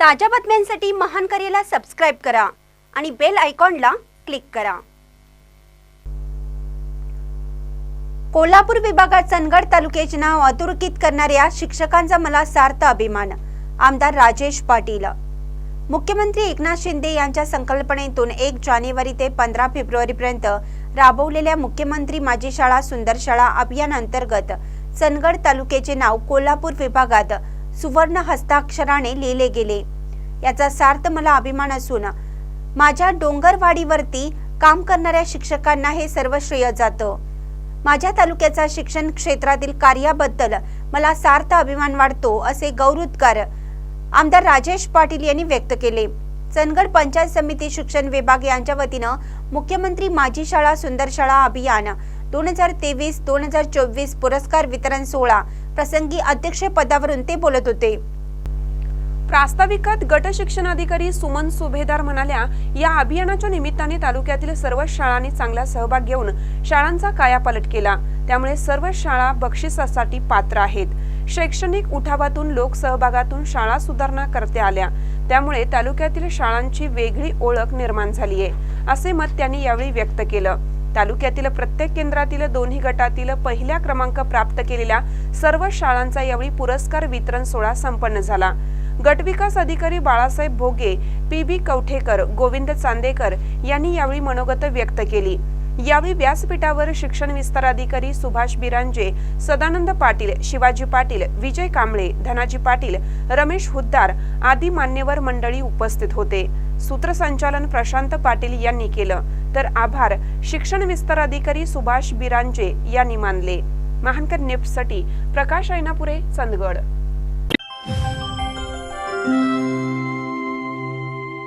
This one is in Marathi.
ताज्या बातम्यांसाठी महान करेला सबस्क्राईब करा आणि बेल आयकॉनला क्लिक करा. कोल्हापूर विभागात चंदगड तालुक्याचे नाव अधोरेखित करणाऱ्या शिक्षकांचा मला सार्थ अभिमान आमदार राजेश पाटील. मुख्यमंत्री एकनाथ शिंदे यांच्या संकल्पनेतून एक जानेवारी ते पंधरा फेब्रुवारी पर्यंत राबवलेल्या मुख्यमंत्री माझी शाळा सुंदर शाळा अभियान अंतर्गत चंदगड तालुक्याचे नाव कोल्हापूर विभागात सुवर्ण हस्ताक्षराने लिहिले गेले. याचा सार्थ मला अभिमान असून माझ्या डोंगरवाडीवरती काम करणाऱ्या शिक्षकांना हे सर्व श्रेय जातं. माझ्या तालुक्याचा शिक्षण क्षेत्रातील कार्याबद्दल मला सार्थ अभिमान वाटतो असे गौरवोद्गार आमदार राजेश पाटील यांनी व्यक्त केले. चंदगड पंचायत समिती शिक्षण विभाग यांच्या वतीनं मुख्यमंत्री माझी शाळा सुंदर शाळा अभियान दोन हजार तेवीस दोन हजार चोवीस पुरस्कार वितरण सोहळा प्रसंगी अध्यक्षपदावरून ते बोलत होते. प्रास्ताविकात गट शिक्षणाधिकारी सुमन सुभेदार म्हणाल्या या अभियानाच्या निमित्ताने तालुक्यातील सर्व शाळांनी चांगला सहभाग घेऊन शाळांचा कायापालट केला. त्यामुळे सर्व शाळा बक्षिसासाठी पात्र आहेत. शैक्षणिक उठावातून लोकसहभागातून शाळा सुधारणा करता आल्या. त्यामुळे तालुक्यातील शाळांची वेगळी ओळख निर्माण झाली आहे असे मत त्यांनी यावेळी व्यक्त केलं. तालुक्यातील प्रत्येक केंद्रातील दोन्ही गटातील पहिल्या क्रमांक प्राप्त केलेल्या सर्व शाळांचा यावेळी पुरस्कार वितरण सोहळा संपन्न झाला. गट विकास अधिकारी बाळासाहेब भोगे पी बी कवठेकर गोविंद चांदेकर यांनी यावेळी मनोगत व्यक्त केली. यावेळी व्यासपीठावर शिक्षण विस्तार अधिकारी सुभाष बिरांजे सदानंद पाटील शिवाजी पाटील विजय कांबळे धनाजी पाटील रमेश हुद्दार आदी मान्यवर मंडळी उपस्थित होते. सूत्रसंचालन प्रशांत पाटील यांनी केलं. तर आभार शिक्षण विस्तार अधिकारी सुभाष बिरांजे यांनी मानले. महानकर नेप्टसाठी प्रकाश ऐनापुरे चंदगड.